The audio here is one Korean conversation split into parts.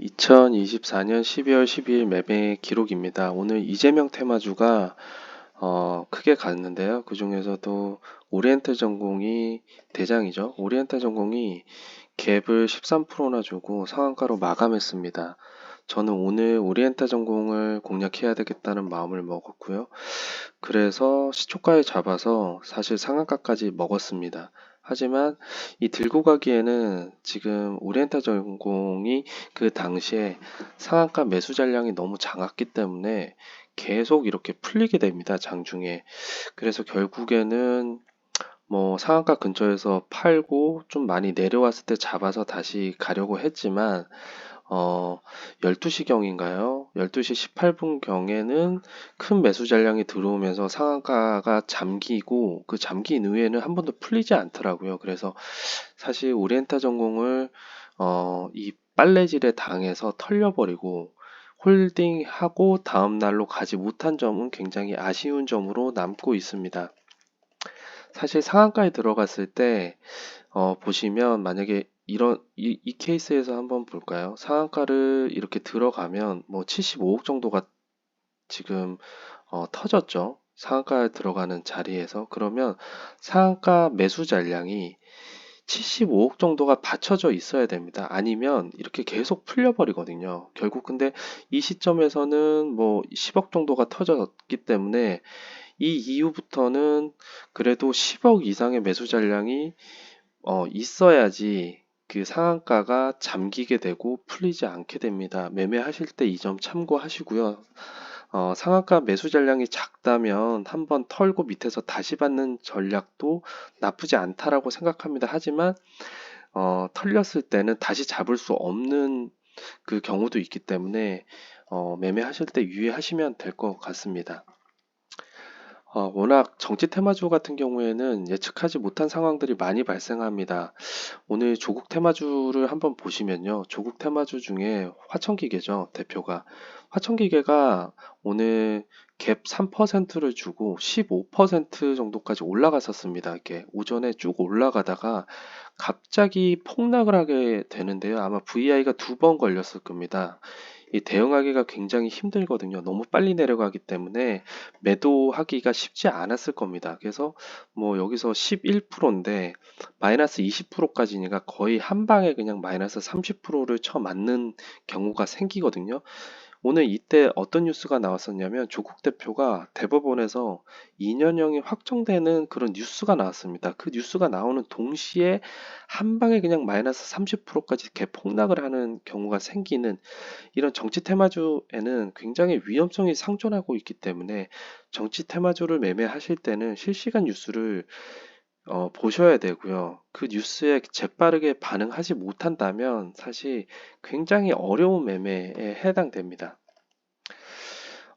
2024년 12월 12일 매매 기록입니다. 오늘 이재명 테마주가 어, 크게 갔는데요. 그 중에서도 오리엔탈 전공이 대장이죠. 오리엔탈 전공이 갭을 13%나 주고 상한가로 마감했습니다. 저는 오늘 오리엔탈 전공을 공략해야 되겠다는 마음을 먹었고요. 그래서 시초가에 잡아서 사실 상한가까지 먹었습니다. 하지만 이 들고 가기에는 지금 오리엔탈 전공이 그 당시에 상한가 매수 잔량이 너무 작았기 때문에 계속 이렇게 풀리게 됩니다. 장중에. 그래서 결국에는 뭐 상한가 근처에서 팔고 좀 많이 내려왔을 때 잡아서 다시 가려고 했지만 어, 12시경인가요? 12시 18분경에는 큰 매수 잔량이 들어오면서 상한가가 잠기고 그 잠긴 이후에는 한 번도 풀리지 않더라고요. 그래서 사실 오리엔타 전공을 어, 이 빨래질에 당해서 털려버리고 홀딩하고 다음 날로 가지 못한 점은 굉장히 아쉬운 점으로 남고 있습니다. 사실 상한가에 들어갔을 때 어, 보시면 만약에 이런 이, 이 케이스에서 한번 볼까요? 상한가를 이렇게 들어가면 뭐 75억 정도가 지금 어, 터졌죠. 상한가에 들어가는 자리에서 그러면 상한가 매수 잔량이 75억 정도가 받쳐져 있어야 됩니다. 아니면 이렇게 계속 풀려버리거든요. 결국 근데 이 시점에서는 뭐 10억 정도가 터졌기 때문에 이 이후부터는 그래도 10억 이상의 매수 잔량이 어, 있어야지 그 상한가가 잠기게 되고 풀리지 않게 됩니다. 매매하실 때 이 점 참고하시고요. 어, 상한가 매수 잔량이 작다면 한번 털고 밑에서 다시 받는 전략도 나쁘지 않다라고 생각합니다. 하지만 어, 털렸을 때는 다시 잡을 수 없는 그 경우도 있기 때문에 어, 매매하실 때 유의하시면 될 것 같습니다. 어, 워낙 정치 테마주 같은 경우에는 예측하지 못한 상황들이 많이 발생합니다. 오늘 조국 테마주를 한번 보시면요. 조국 테마주 중에 화천기계죠. 대표가. 화천기계가 오늘 갭 3%를 주고 15% 정도까지 올라갔었습니다. 이렇게 오전에 쭉 올라가다가 갑자기 폭락을 하게 되는데요. 아마 VI가 두 번 걸렸을 겁니다. 이 대응하기가 굉장히 힘들거든요. 너무 빨리 내려가기 때문에 매도하기가 쉽지 않았을 겁니다. 그래서 뭐 여기서 11%인데 마이너스 20%까지니까 거의 한 방에 그냥 마이너스 30%를 쳐 맞는 경우가 생기거든요. 오늘 이때 어떤 뉴스가 나왔었냐면 조국 대표가 대법원에서 2년형이 확정되는 그런 뉴스가 나왔습니다. 그 뉴스가 나오는 동시에 한 방에 그냥 마이너스 30%까지 개폭락을 하는 경우가 생기는 이런 정치 테마주에는 굉장히 위험성이 상존하고 있기 때문에 정치 테마주를 매매하실 때는 실시간 뉴스를 어, 보셔야 되고요. 그 뉴스에 재빠르게 반응하지 못한다면 사실 굉장히 어려운 매매에 해당됩니다.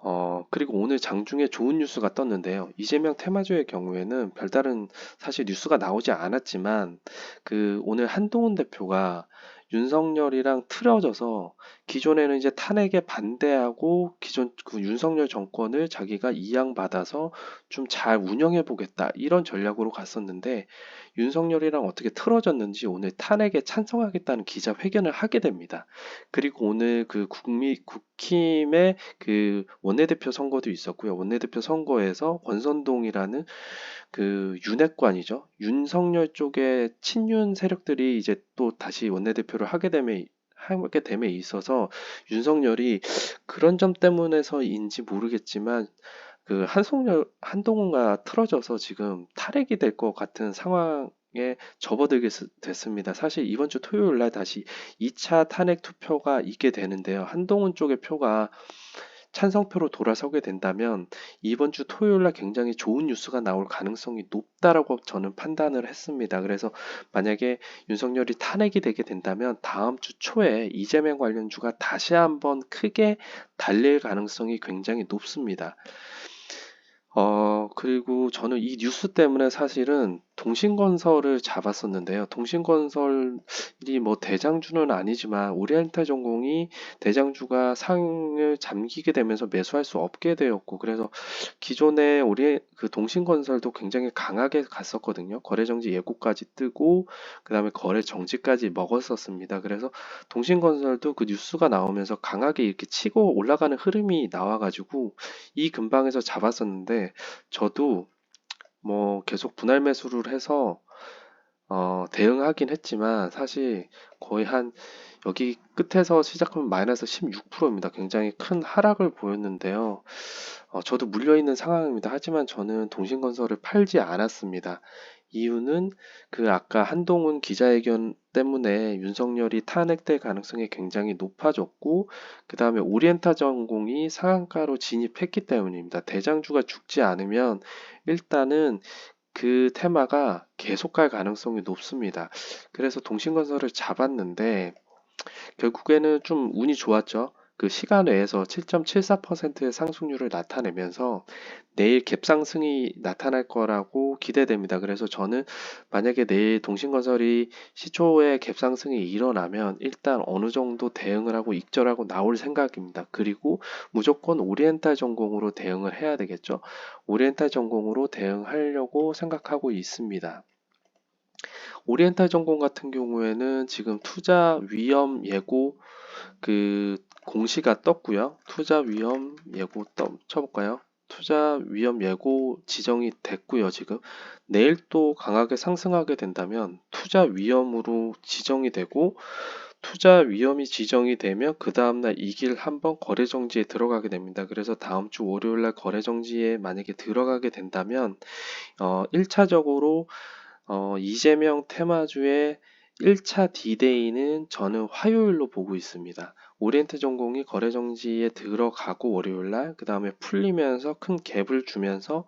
어, 그리고 오늘 장중에 좋은 뉴스가 떴는데요. 이재명 테마주의 경우에는 별다른 사실 뉴스가 나오지 않았지만 그 오늘 한동훈 대표가 윤석열이랑 틀어져서 기존에는 이제 탄핵에 반대하고 기존 그 윤석열 정권을 자기가 이양받아서 좀 잘 운영해 보겠다 이런 전략으로 갔었는데 윤석열이랑 어떻게 틀어졌는지 오늘 탄핵에 찬성하겠다는 기자 회견을 하게 됩니다. 그리고 오늘 그 국미 국힘의 그 원내대표 선거도 있었고요. 원내대표 선거에서 권선동이라는 그 윤핵관이죠. 윤석열 쪽의 친윤 세력들이 이제 또 다시 원내대표를 하게 됨에 하게 됨에 있어서 윤석열이 그런 점 때문에서인지 모르겠지만 그 한송열 한동훈과 틀어져서 지금 탈핵이 될 것 같은 상황 에 접어들게 됐습니다. 사실 이번 주 토요일 날 다시 2차 탄핵 투표가 있게 되는데요. 한동훈 쪽의 표가 찬성표로 돌아서게 된다면 이번 주 토요일 날 굉장히 좋은 뉴스가 나올 가능성이 높다라고 저는 판단을 했습니다. 그래서 만약에 윤석열이 탄핵이 되게 된다면 다음 주 초에 이재명 관련주가 다시 한번 크게 달릴 가능성이 굉장히 높습니다. 어, 그리고 저는 이 뉴스 때문에 사실은 동신건설을 잡았었는데요. 동신건설이 뭐 대장주는 아니지만 오리엔탈 전공이 대장주가 상을 잠기게 되면서 매수할 수 없게 되었고 그래서 기존에 오리 그 동신건설도 굉장히 강하게 갔었거든요. 거래 정지 예고까지 뜨고 그 다음에 거래 정지까지 먹었었습니다. 그래서 동신건설도 그 뉴스가 나오면서 강하게 이렇게 치고 올라가는 흐름이 나와가지고 이 근방에서 잡았었는데 저도 뭐 계속 분할 매수를 해서 어, 대응하긴 했지만 사실 거의 한 여기 끝에서 시작하면 마이너스 16%입니다. 굉장히 큰 하락을 보였는데요. 어, 저도 물려있는 상황입니다. 하지만 저는 동신건설을 팔지 않았습니다. 이유는 그 아까 한동훈 기자회견 때문에 윤석열이 탄핵될 가능성이 굉장히 높아졌고 그 다음에 오리엔타 전공이 상한가로 진입했기 때문입니다. 대장주가 죽지 않으면 일단은 그 테마가 계속 갈 가능성이 높습니다. 그래서 동신건설을 잡았는데 결국에는 좀 운이 좋았죠. 그 시간 외에서 7.74%의 상승률을 나타내면서 내일 갭상승이 나타날 거라고 기대됩니다. 그래서 저는 만약에 내일 동신건설이 시초에 갭상승이 일어나면 일단 어느 정도 대응을 하고 익절하고 나올 생각입니다. 그리고 무조건 오리엔탈 전공으로 대응을 해야 되겠죠. 오리엔탈 전공으로 대응하려고 생각하고 있습니다. 오리엔탈 전공 같은 경우에는 지금 투자 위험 예고 그 공시가 떴고요. 투자 위험 예고 떠, 쳐볼까요? 투자 위험 예고 지정이 됐고요. 지금 내일 또 강하게 상승하게 된다면 투자 위험으로 지정이 되고 투자 위험이 지정이 되면 그 다음날 이 길 한번 거래 정지에 들어가게 됩니다. 그래서 다음 주 월요일 날 거래 정지에 만약에 들어가게 된다면 어 1차적으로 어, 이재명 테마주의 1차 디데이는 저는 화요일로 보고 있습니다. 오리엔트 전공이 거래 정지에 들어가고 월요일 날, 그 다음에 풀리면서 큰 갭을 주면서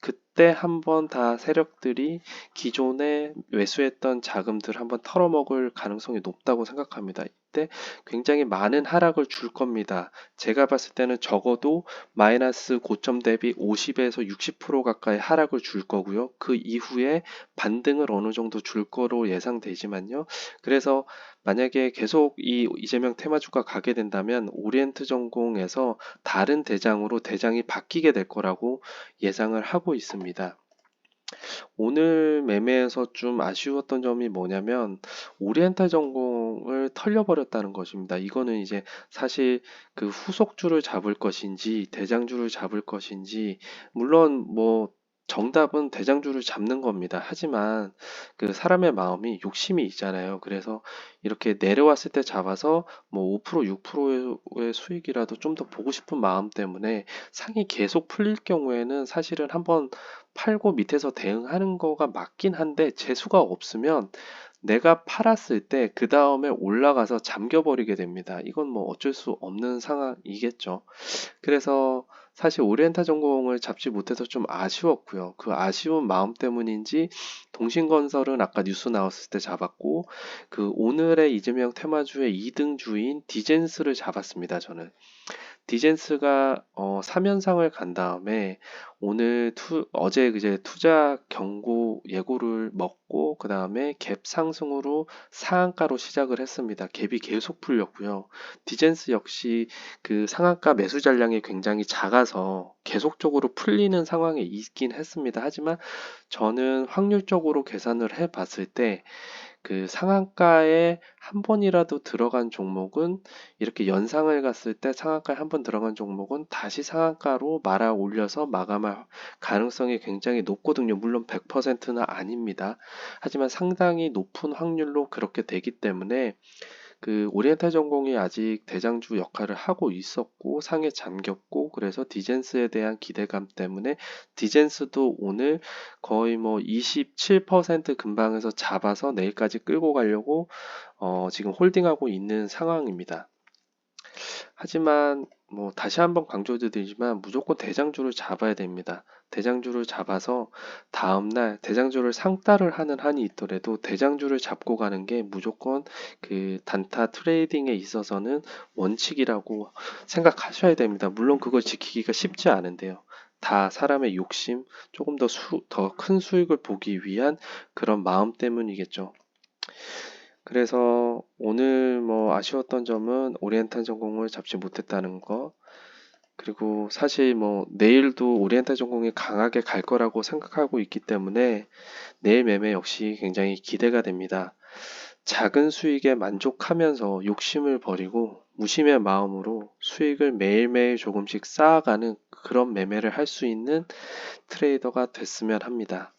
그 때 한번 다 세력들이 기존에 매수했던 자금들 한번 털어먹을 가능성이 높다고 생각합니다. 때 굉장히 많은 하락을 줄 겁니다. 제가 봤을 때는 적어도 마이너스 고점 대비 50에서 60% 가까이 하락을 줄 거고요. 그 이후에 반등을 어느 정도 줄 거로 예상되지만요. 그래서 만약에 계속 이 이재명 테마주가 가게 된다면 오리엔트 전공에서 다른 대장으로 대장이 바뀌게 될 거라고 예상을 하고 있습니다. 오늘 매매에서 좀 아쉬웠던 점이 뭐냐면 오리엔탈 전공을 털려버렸다는 것입니다. 이거는 이제 사실 그 후속주를 잡을 것인지 대장주를 잡을 것인지 물론 뭐 정답은 대장주를 잡는 겁니다. 하지만 그 사람의 마음이 욕심이 있잖아요. 그래서 이렇게 내려왔을 때 잡아서 뭐 5% 6%의 수익이라도 좀 더 보고 싶은 마음 때문에 상이 계속 풀릴 경우에는 사실은 한번 팔고 밑에서 대응하는 거가 맞긴 한데 재수가 없으면 내가 팔았을 때 그 다음에 올라가서 잠겨버리게 됩니다. 이건 뭐 어쩔 수 없는 상황이겠죠. 그래서 사실 오리엔타 전공을 잡지 못해서 좀 아쉬웠고요. 그 아쉬운 마음 때문인지 동신건설은 아까 뉴스 나왔을 때 잡았고 그 오늘의 이재명 테마주의 2등 주인 디젠스를 잡았습니다. 저는 디젠스가 어, 3연상을 간 다음에 오늘 투, 어제 이제 투자 경고 예고를 먹고 그 다음에 갭 상승으로 상한가로 시작을 했습니다. 갭이 계속 풀렸고요. 디젠스 역시 그 상한가 매수 잔량이 굉장히 작아서 계속적으로 풀리는 상황에 있긴 했습니다. 하지만 저는 확률적으로 계산을 해 봤을 때 그 상한가에 한 번이라도 들어간 종목은 이렇게 연상을 갔을 때 상한가에 한 번 들어간 종목은 다시 상한가로 말아 올려서 마감할 가능성이 굉장히 높거든요. 물론 100%는 아닙니다. 하지만 상당히 높은 확률로 그렇게 되기 때문에 그 오리엔탈 전공이 아직 대장주 역할을 하고 있었고 상에 잠겼고 그래서 디젠스에 대한 기대감 때문에 디젠스도 오늘 거의 뭐 27% 근방에서 잡아서 내일까지 끌고 가려고 어 지금 홀딩하고 있는 상황입니다. 하지만 뭐 다시 한번 강조드리지만 무조건 대장주를 잡아야 됩니다. 대장주를 잡아서 다음날 대장주를 상따를 하는 한이 있더라도 대장주를 잡고 가는 게 무조건 그 단타 트레이딩에 있어서는 원칙이라고 생각하셔야 됩니다. 물론 그걸 지키기가 쉽지 않은데요. 다 사람의 욕심, 조금 더 수, 더큰 수익을 보기 위한 그런 마음 때문이겠죠. 그래서 오늘 뭐 아쉬웠던 점은 오리엔탈 전공을 잡지 못했다는 거, 그리고 사실 뭐 내일도 오리엔탈 전공이 강하게 갈 거라고 생각하고 있기 때문에 내일 매매 역시 굉장히 기대가 됩니다. 작은 수익에 만족하면서 욕심을 버리고 무심의 마음으로 수익을 매일매일 조금씩 쌓아가는 그런 매매를 할 수 있는 트레이더가 됐으면 합니다.